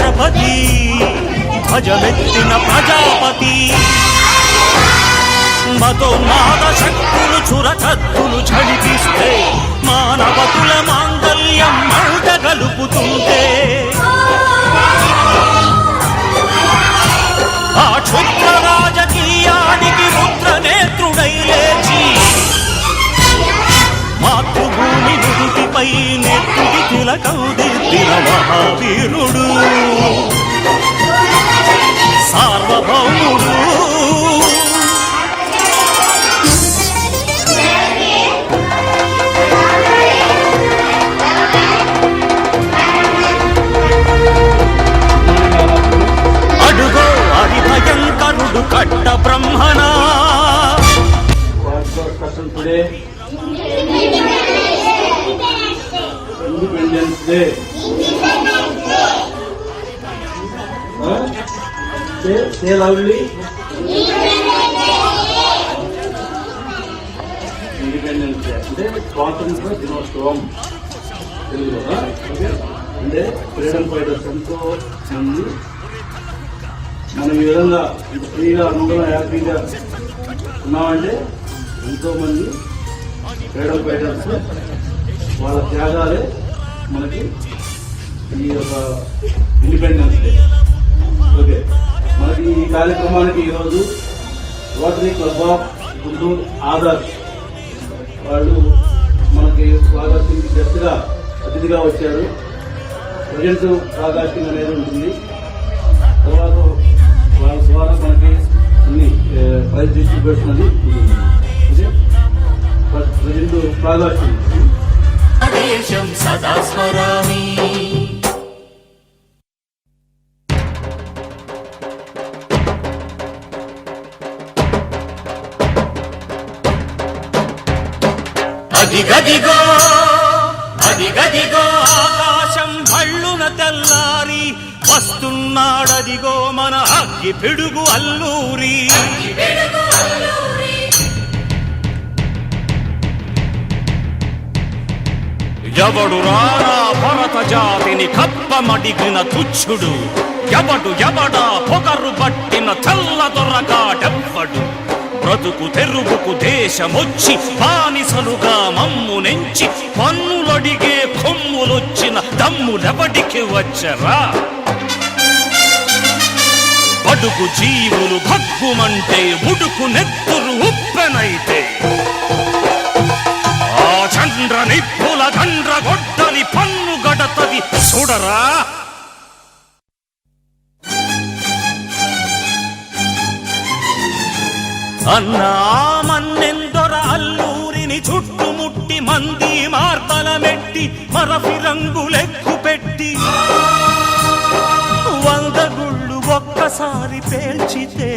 ఛత్రపతి భజమెత్తిన ప్రజాపతి. మతోన్మాద శక్తులు చురకత్తులు ఝడిపిస్తే మానవతుల మాంగల్యం మంట గలుపుతుంటే ఇండిపెండెన్స్ డే ఇండిపెండెన్స్ డే అంటే స్వాతంత్ర దినోత్సవం. తెలుగులో huh? అంటే ఫ్రీడమ్ ఫైటర్స్ ఎంతో మంది. మనం ఈ విధంగా ఫ్రీగా అందరం హ్యాపీగా ఉన్నామంటే ఎంతో మంది ఫ్రీడమ్ ఫైటర్స్ వాళ్ళ త్యాగాలే మనకి ఈ యొక్క ఇండిపెండెన్స్ డే ఓకే మనకి ఈ కార్యక్రమానికి ఈరోజు Rotary Club of Guntur Aadhaar వాళ్ళు మనకి స్వాగతించి గెస్ట్గా అతిథిగా వచ్చారు. ప్రజెంట్ స్వాగతం అనేది ఉంటుంది. తర్వాత వాళ్ళ ద్వారా మనకి అన్ని ప్రైజ్ డిస్ట్రిబ్యూషన్ అది ఉంటుంది. ఓకే ప్రజెంట్ స్వాగతం దేశం సదా స్మరామి. అదిగదిగో అదిగదిగో ఆకాశం భళ్ళున తెల్లారి వస్తున్నాడదిగో మన అగ్గి పిడుగు అల్లూరి. ఎవడు రారా భరత జాతిని కప్పమడిగిన తుచ్చుడు? ఎవడు ఎవడా పొగరు పట్టిన తెల్ల దొరగాడెవ్వడు బ్రతుకు తెరుగుకు దేశమొచ్చి బానిసలుగా మమ్ము నెంచి పన్నులడిగే కొమ్ములొచ్చిన దమ్ములెవడికి వచ్చరా? బడుగు జీవులు భగ్గుమంటే ఉడుకు నెత్తురు ఉప్పెనైతే. ఆ చంద్ర నిప్పుల గండ్ర గొడ్డలి పన్ను గడతది. చూడరా? అన్నామన్నెందొర అల్లూరిని చుట్టుముట్టి మంది మార్తల మెట్టి మరఫి రంగులెక్కు పెట్టి వంద గుళ్ళు ఒక్కసారి పేల్చితే